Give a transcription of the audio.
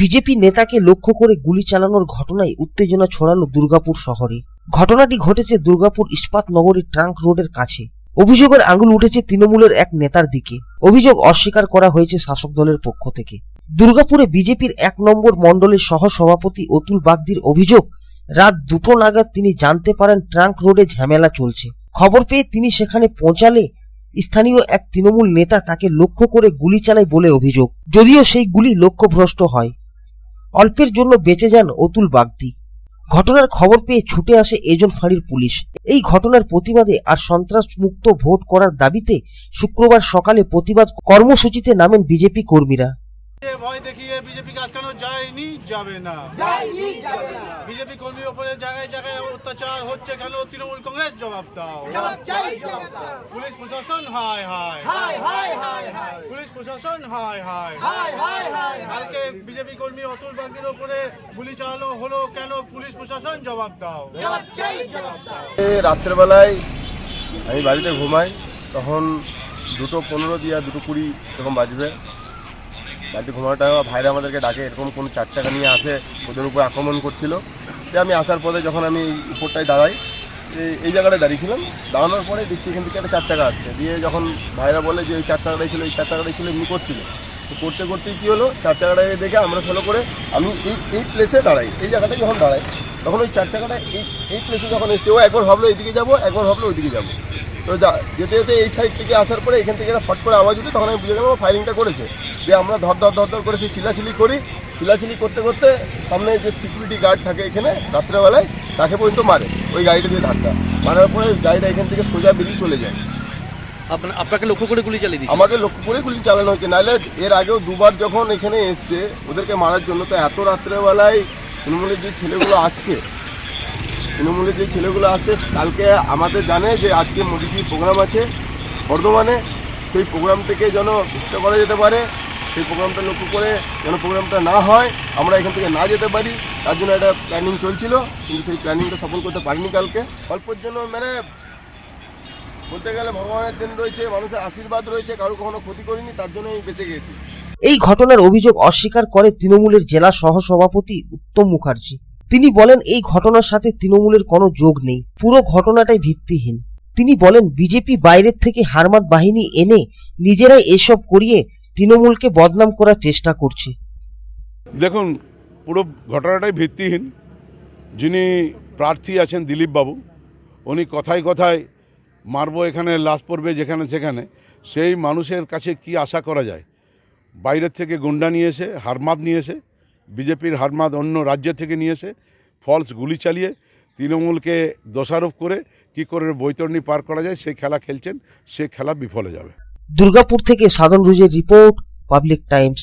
BJP নেতাকে লক্ষ্য করে গুলি চালানোর ঘটনায় উত্তেজনা ছড়ালো দুর্গাপুর শহরে। ঘটনাটি ঘটেছে দুর্গাপুর ইস্পাত নগরীর ট্রাঙ্ক রোডের কাছে। অভিযোগের আঙুল উঠেছে তৃণমূলের এক নেতার দিকে। অভিযোগ অস্বীকার করা হয়েছে শাসক দলের পক্ষ থেকে। দুর্গাপুরে বিজেপির এক নম্বর মণ্ডলের সহ সভাপতি অতুল বাগদির অভিযোগ, রাত দুটো নাগাদ তিনি জানতে পারেন ট্রাঙ্ক রোডে ঝামেলা চলছে। খবর পেয়ে তিনি সেখানে পৌঁছালে স্থানীয় এক তৃণমূল নেতা তাকে লক্ষ্য করে গুলি চালায় বলে অভিযোগ। যদিও সেই গুলি লক্ষ্যভ্রষ্ট হয়। অল্পের জন্য বেঁচে যান অতুল বাগদি। ঘটনার খবর পেয়ে ছুটে আসে এজন ফাঁড়ির পুলিশ। এই ঘটনার প্রতিবাদে আর সন্ত্রাস মুক্ত ভোট করার দাবিতে শুক্রবার সকালে প্রতিবাদ কর্মসূচিতে নামেন বিজেপি কর্মীরা। ভয় দেখিয়ে বিজেপিকে আটকানো যায়নি যাবে না। বিজেপি কর্মীর উপরে জায়গায় জায়গায় অত্যাচার হচ্ছে কেন? তৃণমূল কংগ্রেস জবাব দাও। পুলিশ প্রশাসন হায় হায়। পুলিশ প্রশাসন হায় হায়। কালকে বিজেপি কর্মী অতুল বাগদির উপরে গুলি চালানো হলো কেন? পুলিশ প্রশাসন জবাব দাও। রাত্রেবেলায় আমি বাড়িতে ঘুমাই তখন দুটো পনেরো দিয়ে দুটো কুড়ি এরকম বাজবে। বাড়িতে ঘুমানোর ভাইরা আমাদেরকে ডাকে, এরকম কোনো চার চাকা নিয়ে আসে, ওদের উপর আক্রমণ করছিল। যে আমি আসার পরে যখন আমি উপরটায় দাঁড়াই এই- এই জায়গাটায় দাঁড়িয়েছিলাম, দাঁড়ানোর পরে দেখছি এখান থেকে একটা চার চাকা আসছে। দিয়ে যখন ভাইরা বলে যে ওই চার চাকাটাই ছিল, এই চার চাকাটাই ছিল, এমনি করছিল। তো করতে করতে কী হলো চার চাকাটাকে দেখে আমরা ফলো করে আমি এই এই প্লেসে দাঁড়াই। এই জায়গাটায় যখন দাঁড়াই, তখন ওই চার চাকাটা এই এই প্লেসে যখন এসছে, ও একবার ভাবলো এইদিকে যাব, একবার ভাবলো ওইদিকে যাব। তো যা যেতে যেতে এই সাইড থেকে আসার পরে এখান থেকে একটা ফট করে আওয়াজ উঠে তখন আমি বুঝে গেলাম ফায়ারিংটা করেছে। যে আমরা ধর ধর ধর ধর করে সেই চিলাচিলি করি। চিলাচিলি করতে করতে সামনে যে সিকিউরিটি গার্ড থাকে এখানে রাত্রেবেলায় তাকে পর্যন্ত মারে ওই গাড়িটা দিয়ে ধাক্কা। মারার পরে গাড়িটা এখান থেকে সোজা বেরিয়ে চলে যায়। আপনা- আপনাকে লক্ষ্য করে গুলি চালিয়ে দিচ্ছে আমাকে লক্ষ্য করে গুলি চালানো হচ্ছে নাহলে এর আগেও দুবার যখন এখানে এসছে ওদেরকে মারার জন্য তো এত রাত্রেবেলায় তৃণমূলের যে ছেলেগুলো আসছে তৃণমূলের যে ছেলেগুলো আসছে কালকে আমাদের জানে যে আজকে মোদিজির প্রোগ্রাম আছে, বর্ধমানে। সেই প্রোগ্রাম থেকে যেন চেষ্টা করা যেতে পারে, সেই প্রোগ্রামটা লক্ষ্য করে যেন প্রোগ্রামটা না হয়, আমরা এখান থেকে না যেতে পারি, তার জন্য একটা প্ল্যানিং চলছিল, কিন্তু সেই প্ল্যানিংটা সফল করতে পারিনি কালকে। অল্পের জন্য মানে বলতে গেলে ভগবানের দিন রয়েছে, মানুষের আশীর্বাদ রয়েছে, কারও কখনো ক্ষতি করিনি, তার জন্য আমি বেঁচে গেছি। এই ঘটনার অভিযোগ অস্বীকার করে তৃণমূলের জেলা সহসভাপতি উত্তম মুখার্জি। তিনি বলেন, এই ঘটনার সাথে তৃণমূলের কোনো যোগ নেই। পুরো ঘটনাটাই ভিত্তিহীন। তিনি বলেন, বিজেপি বাইরের থেকে হারমাত বাহিনী এনে নিজেরাই এসব করিয়ে তৃণমূলকে বদনাম করার চেষ্টা করছে। দেখুন, পুরো ঘটনাটাই ভিত্তিহীন। যিনি প্রার্থী আছেন দিলীপ বাবু উনি কথায় কথায়, মারবো এখানে, লাশ পড়বে যেখানে সেখানে। সেই মানুষের কাছে কি আশা করা যায়? বাইরের থেকে গুন্ডা নিয়ে এসে হারমাদ নিয়ে এসে বিজেপির হারমাদ অন্য রাজ্য থেকে নিয়েছে ফলস গুলি চালিয়ে তৃণমূলকে দোষারোপ করে কি করে বৈতরণী পার করা যায় সেই খেলা খেলছেন, সে খেলা বিফলে যাবে। দুর্গাপুর থেকে সাধন রুজের রিপোর্ট, পাবলিক টাইমস।